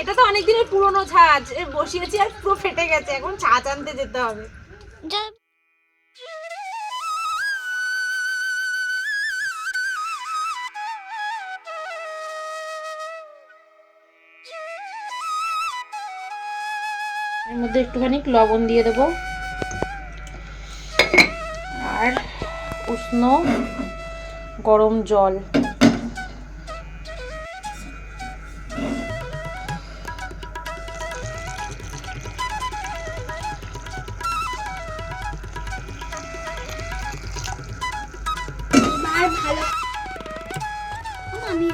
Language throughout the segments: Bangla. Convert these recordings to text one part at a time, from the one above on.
এটা তো অনেক দিনের পুরনো ছাঁচ বসিয়েছি আর পুরো ফেটে গেছে। এখন ছাঁচ আনতে যেতে হবে। এর মধ্যে একটুখানি লবণ দিয়ে দেবো। আর উষ্ণ গরম জল।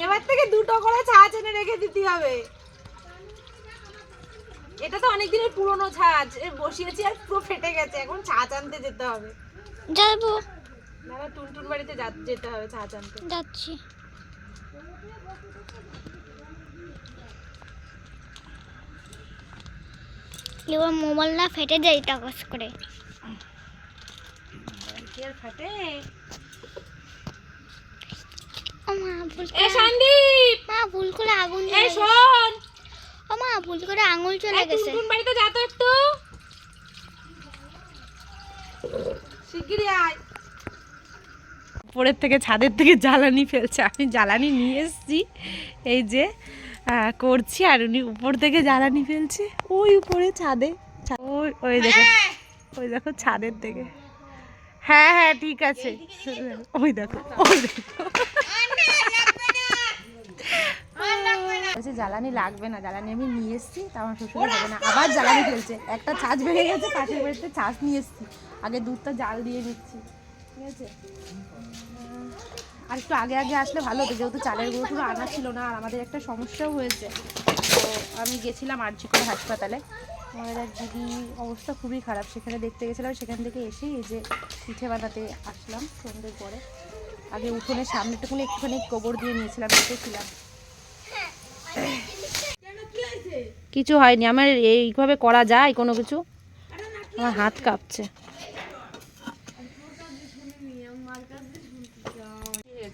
এবার থেকে দুটো করে ছাঁচ এনে রেখে দিতে হবে। এটা তো অনেক দিনের পুরনো ছাঁচ এ বসিয়েছি আর পুরো ফেটে গেছে এখন ছাঁচ আনতে যেতে হবে। যাব। দাদা টুনটুন বাড়িতে যা- যেতে হবে ছাঁচ আনতে যাচ্ছি। এবার মোবাইল না ফেটে যায় টাকাস করে। কি আর ফাটে? ও মা ভুল এ সন্দীপ! মা ভুল করে আগুন এ শোন! ও মা ভুল করে আঙুল চলে গেছে। টুনটুন বাড়িতে যা তো একটু? শিগগিরই আয়। উপরের থেকে ছাদের থেকে জ্বালানি ফেলছে। আমি জ্বালানি নিয়ে এসেছি। এই যে করছি আর উনি উপর থেকে জ্বালানি ফেলছে। ওই উপরে ছাদে। ওই ওই দেখো। ওই দেখো ছাদের থেকে। হ্যাঁ হ্যাঁ ঠিক আছে। ওই দেখো ওই দেখো। বলছে জ্বালানি লাগবে না জ্বালানি আমি নিয়ে এসেছি তা আমার শ্বশুর হবে না আবার জ্বালানি ফেলছে একটা ছাঁচ ভেঙে গেছে পাশের বাড়িতে ছাঁচ নিয়ে এসেছি আগে দুধটা জাল দিয়ে নিচ্ছি ঠিক আছে? আর একটু আগে আগে আসলে ভালো হতো যেহেতু চালের গুঁড়ো টুড়ো আনা ছিল না আর আমাদের একটা সমস্যাও হয়েছে তো আমি গেছিলাম আরজিকর হাসপাতালে আমাদের এক দিদি অবস্থা খুবই খারাপ সেখানে দেখতে গেছিলাম সেখান থেকে এসেই এই যে পিঠে বানাতে আসলাম সন্ধ্যের পরে আগে উঠোনের সামনেটুকুনি একটুখানি গোবর দিয়ে নিয়েছিলাম রেখেছিলাম কিছু হয়নি। আমার এইভাবে করা যায় কোনো কিছু? আমার হাত কাঁপছে।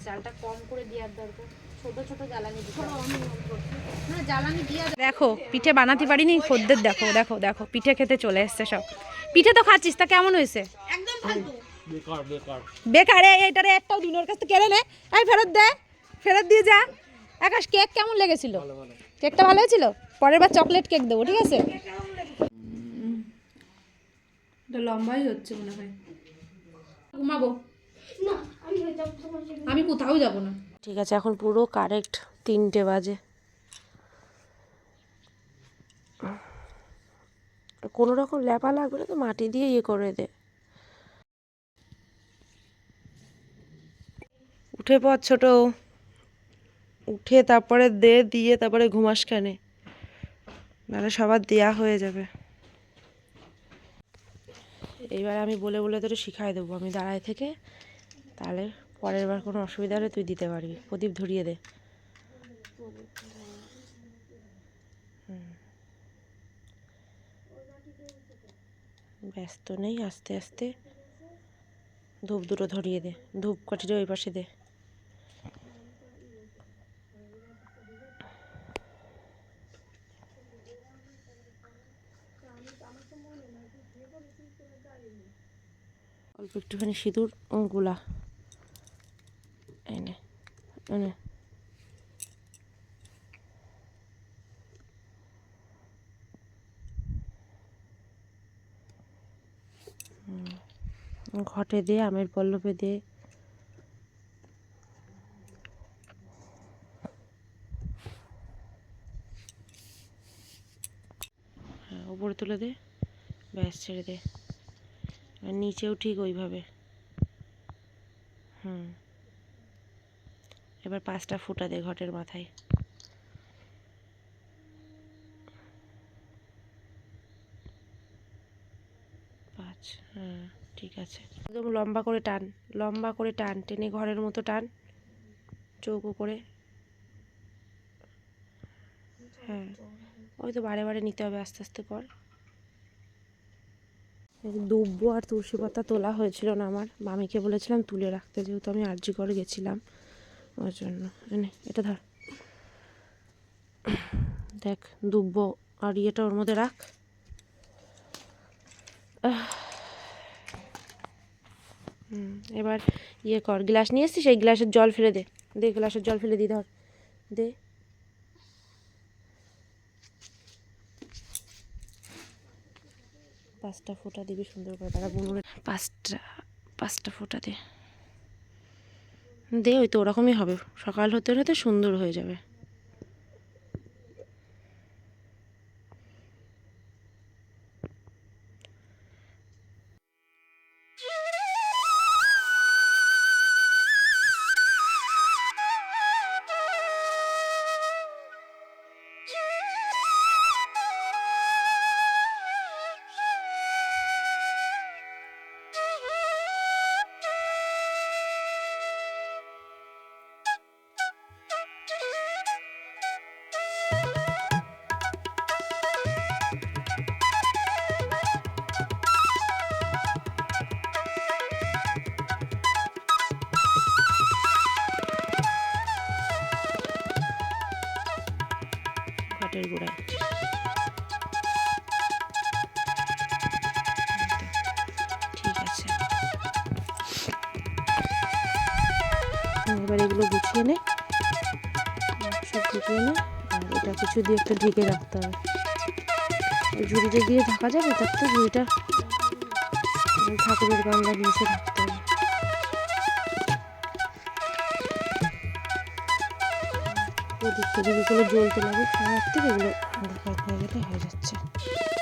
চালটা কম করে দেওয়ার দরকার। ছোট ছোট জ্বালানি না জ্বালানি দিয়া দেখো পিঠে বানাতে পারিনি খদ্দের দেখো দেখো দেখো পিঠে খেতে চলে এসছে সব। পিঠে তো খাচ্ছিস তা কেমন হয়েছে? বেকার এই এইটারে একটাও দিন ওর কাছ থেকে কেড়ে নে। এই ফেরত দে ফেরত দিয়ে যা। আকাশ কেক কেমন লেগেছিল? কেকটা ভালো হয়েছিল? পরের বার চকলেট কেক দেবো ঠিক আছে? লম্বাই হচ্ছে মনে হয়। ঘুমাবো। আমি কোথাও যাব না। ঠিক আছে এখন পুরো কারেক্ট তিনটে বাজে। কোনো রকম ল্যাপা লাগবে না তো মাটি দিয়ে ইয়ে করে দে। উঠে পর ছোট। উঠে তারপরে দে দিয়ে তারপরে ঘুমাস কেনে? নাহলে সবার দেয়া হয়ে যাবে। এইবার আমি বলে বলে তোর শিখাই দেবো। আমি দাঁড়ায় থেকে তাহলে পরের বার কোনো অসুবিধা হলে তুই দিতে পারবি। প্রদীপ ধরিয়ে দে। ব্যস্ত নেই, আস্তে আস্তে। ধূপ দুটো ধরিয়ে দে। ধূপ কাঠিটা ওই পাশে দে। অল্প একটুখানি সিঁদুরগুলা এনে এনে ঘটে দে, আমের পল্লবে দে। হ্যাঁ উপরে তুলে দে, ব্যাস, ছেড়ে দে। আর নিচেও ঠিক ওইভাবে। হুম। এবার পাঁচটা ফুটা দে ঘটের মাথায়। পাঁচ হ্যাঁ ঠিক আছে। একদম লম্বা করে টান, লম্বা করে টান, টেনে ঘরের মতো টান। চৌকো করে। হ্যাঁ ওই তো বারে বারে নিতে হবে, আস্তে আস্তে কর। দুব্ব আর তুলসী পাতা তোলা হয়েছিল না আমার। মামিকে বলেছিলাম তুলে রাখতে, যেহেতু আমি আরজি করে গেছিলাম। ওর জন্য। এটা ধর। দেখ, দুব্ব আর ইয়েটা ওর মধ্যে রাখ। এবার ইয়ে কর, গ্লাস নিয়ে এসছিস? সেই গ্লাসের জল ফেলে দে। দে, গ্লাসের জল ফেলে দি, ধর। দে। পাঁচটা ফোঁটা দিবি সুন্দর করে তারা বুনুরে পাঁচটা পাঁচটা ফোঁটা দে। দে, ওই তো ওরকমই হবে। সকাল হতে হতে সুন্দর হয়ে যাবে। ঘাটের গোড়ায় এবার এগুলো গুছিয়ে নে। সব গুছিয়ে নে। আর এটা কিছু দিয়ে একটা ঢেকে রাখতে হবে। ঝুড়িটা দিয়ে ঢাকা যাবে তার তো ঝুড়িটা ঠাকুরের গামলা নিচে রাখতে ওদিক থেকে যেগুলো জ্বলতে লাগে তার থেকে এগুলো হালকা হয়ে যাচ্ছে